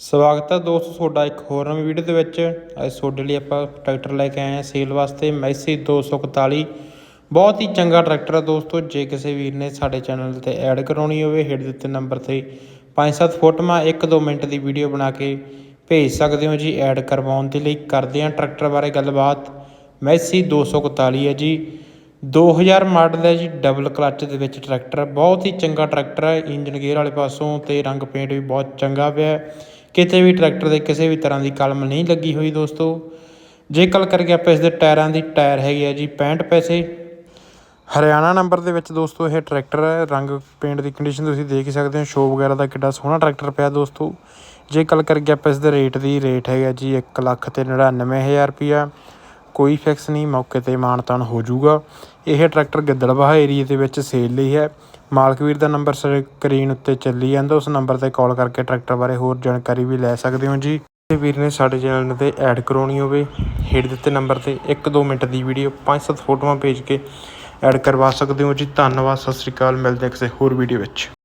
ਸਵਾਗਤ ਹੈ ਦੋਸਤੋ ਤੁਹਾਡਾ ਇੱਕ ਹੋਰ ਨਵੀਂ ਵੀਡੀਓ ਦੇ ਵਿੱਚ। ਅੱਜ ਤੁਹਾਡੇ ਲਈ ਆਪਾਂ ਟਰੈਕਟਰ ਲੈ ਕੇ ਆਏ ਹਾਂ ਸੇਲ ਵਾਸਤੇ ਮੈਸੀ 241 ਬਹੁਤ ਹੀ ਚੰਗਾ ਟਰੈਕਟਰ ਹੈ ਦੋਸਤੋ, ਜੇ ਕਿਸੇ ਵੀਰ ਨੇ ਸਾਡੇ ਚੈਨਲ ਤੇ ਐਡ ਕਰਾਉਣੀ ਹੋਵੇ ਹੇਠ ਦਿੱਤੇ ਨੰਬਰ ਤੇ 5-7 ਫੋਟੋਆਂ 1-2 ਮਿੰਟ ਦੀ ਵੀਡੀਓ ਬਣਾ ਕੇ ਭੇਜ ਸਕਦੇ ਹੋ ਜੀ ਐਡ ਕਰਵਾਉਣ ਦੇ ਲਈ। ਕਰਦੇ ਹਾਂ ਟਰੈਕਟਰ ਬਾਰੇ ਗੱਲਬਾਤ। ਮੈਸੀ 241 ਹੈ ਜੀ। 2000 ਮਾਡਲ ਹੈ ਜੀ ਡਬਲ ਕਲੱਚ ਦੇ ਵਿੱਚ ਟਰੈਕਟਰ ਬਹੁਤ ਹੀ ਚੰਗਾ ਟਰੈਕਟਰ ਹੈ। ਇੰਜਨ ਗੇਅਰ ਵਾਲੇ ਪਾਸੋਂ ਤੇ ਰੰਗ ਪੇਂਟ ਵੀ ਬਹੁਤ ਚੰਗਾ ਪਿਆ ਹੈ। ਕਿਤੇ ਵੀ ਟਰੈਕਟਰ ਦੇ ਕਿਸੇ ਵੀ ਤਰ੍ਹਾਂ ਦੀ ਕਲਮ ਨਹੀਂ ਲੱਗੀ ਹੋਈ ਦੋਸਤੋ। ਜੇ ਗੱਲ ਕਰਕੇ ਆਪਾਂ ਇਸ ਦੇ ਟਾਇਰਾਂ ਦੀ, ਟਾਇਰ ਹੈਗੀ ਆ ਜੀ 65 ਪੈਸੇ। ਹਰਿਆਣਾ ਨੰਬਰ ਦੇ ਵਿੱਚ ਦੋਸਤੋ ਇਹ ਟਰੈਕਟਰ ਹੈ, ਰੰਗ ਪੇਂਟ ਦੀ ਕੰਡੀਸ਼ਨ ਤੁਸੀਂ ਦੇਖ ਹੀ ਸਕਦੇ ਹੋ ਸ਼ੋ ਵਗੈਰਾ ਦਾ ਕਿੱਡਾ ਸੋਹਣਾ ਟਰੈਕਟਰ ਪਿਆ ਦੋਸਤੋ। ਜੇ ਗੱਲ ਕਰਕੇ ਆਪਾਂ ਇਸ ਦੇ ਰੇਟ ਦੀ ਰੇਟ ਹੈਗਾ ਜੀ 1 ਲੱਖ ਤੇ 99000 ਰੁਪਿਆ ਕੋਈ ਫਿਕਸ ਨਹੀਂ, ਮੌਕੇ ਤੇ ਮਾਨਤਾਨ ਹੋ ਜਾਊਗਾ। ਇਹ ਟਰੈਕਟਰ ਗਿੱਦੜਬਾਹਾ ਏਰੀਆ ਦੇ ਵਿੱਚ ਸੇਲ ਲਈ ਹੈ। ਮਾਲਕ ਵੀਰ ਦਾ ਨੰਬਰ ਸਕਰੀਨ ਉੱਤੇ ਚੱਲੀ ਜਾਂਦਾ, ਉਸ ਨੰਬਰ ਤੇ ਕਾਲ ਕਰਕੇ ਟਰੈਕਟਰ ਬਾਰੇ ਹੋਰ ਜਾਣਕਾਰੀ ਵੀ ਲੈ ਸਕਦੇ ਹੋ ਜੀ। ਜੇ ਵੀਰ ਨੇ ਸਾਡੇ ਚੈਨਲ ਤੇ ਐਡ ਕਰਾਉਣੀ ਹੋਵੇ, ਹੇਠ ਦਿੱਤੇ ਨੰਬਰ ਤੇ 1-2 ਮਿੰਟ ਦੀ ਵੀਡੀਓ 5-7 ਫੋਟੋਆਂ ਭੇਜ ਕੇ ਐਡ ਕਰਵਾ ਸਕਦੇ ਹੋ ਜੀ। ਧੰਨਵਾਦ, ਸਤਿ ਸ੍ਰੀ ਅਕਾਲ, ਮਿਲਦੇ ਕਿਸੇ ਹੋਰ ਵੀਡੀਓ ਵਿੱਚ।